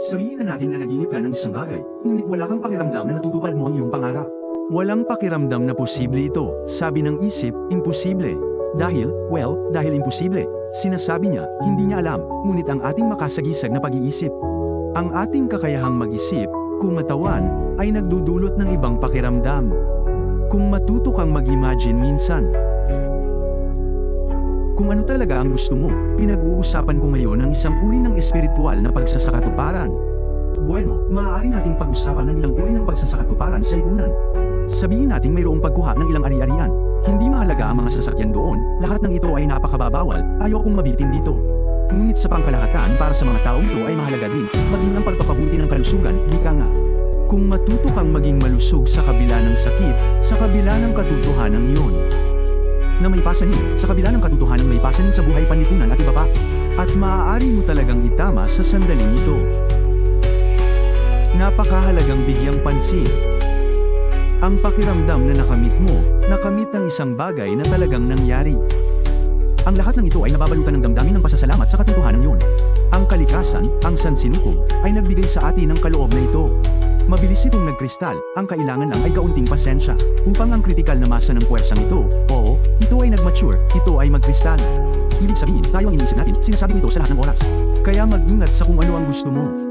Sabihin na natin na naginip ka ng isang bagay, ngunit wala kang pakiramdam na natutupad mo ang iyong pangarap. Walang pakiramdam na posible ito, sabi ng isip, imposible. Dahil, well, dahil imposible. Sinasabi niya, hindi niya alam, ngunit ang ating makasagisag na pag-iisip. Ang ating kakayahang mag-isip, kung matawan, ay nagdudulot ng ibang pakiramdam. Kung matuto kang mag-imagine minsan, kung ano talaga ang gusto mo, pinag-uusapan ko ngayon ang isang uri ng espiritual na pagsasakatuparan. Bueno, maaari nating pag-usapan ng ilang uri ng pagsasakatuparan sa lipunan. Sabihin natin mayroong pagkuha ng ilang ari-arian. Hindi mahalaga ang mga sasakyan doon, lahat ng ito ay napakababawal, ayokong mabitin dito. Ngunit sa pangkalahatan para sa mga tao ito ay mahalaga din, maging ang pagpapabuti ng kalusugan, ika nga. Kung matuto kang maging malusog sa kabila ng sakit, sa kabila ng katotohanan iyon, na may pasanin, sa kabila ng katotohanan may pasanin sa buhay panlipunan at iba pa. At maaari mo talagang itama sa sandaling ito. Napakahalagang bigyang pansin. Ang pakiramdam na nakamit mo, nakamit ang isang bagay na talagang nangyari. Ang lahat ng ito ay nababalutan ng damdamin ng pasasalamat sa katotohanan yun. Ang kalikasan, ang sansinukob, ay nagbigay sa atin ng kaloob na ito. Mabilis itong nagkristal, ang kailangan lang ay kaunting pasensya, upang ang kritikal na masa ng puwersang ito, oo, ito ay nagmature, ito ay magkristal. Ibig sabihin, tayo ang iniisip natin, sinasabing ito sa lahat ng oras. Kaya mag-ingat sa kung ano ang gusto mo.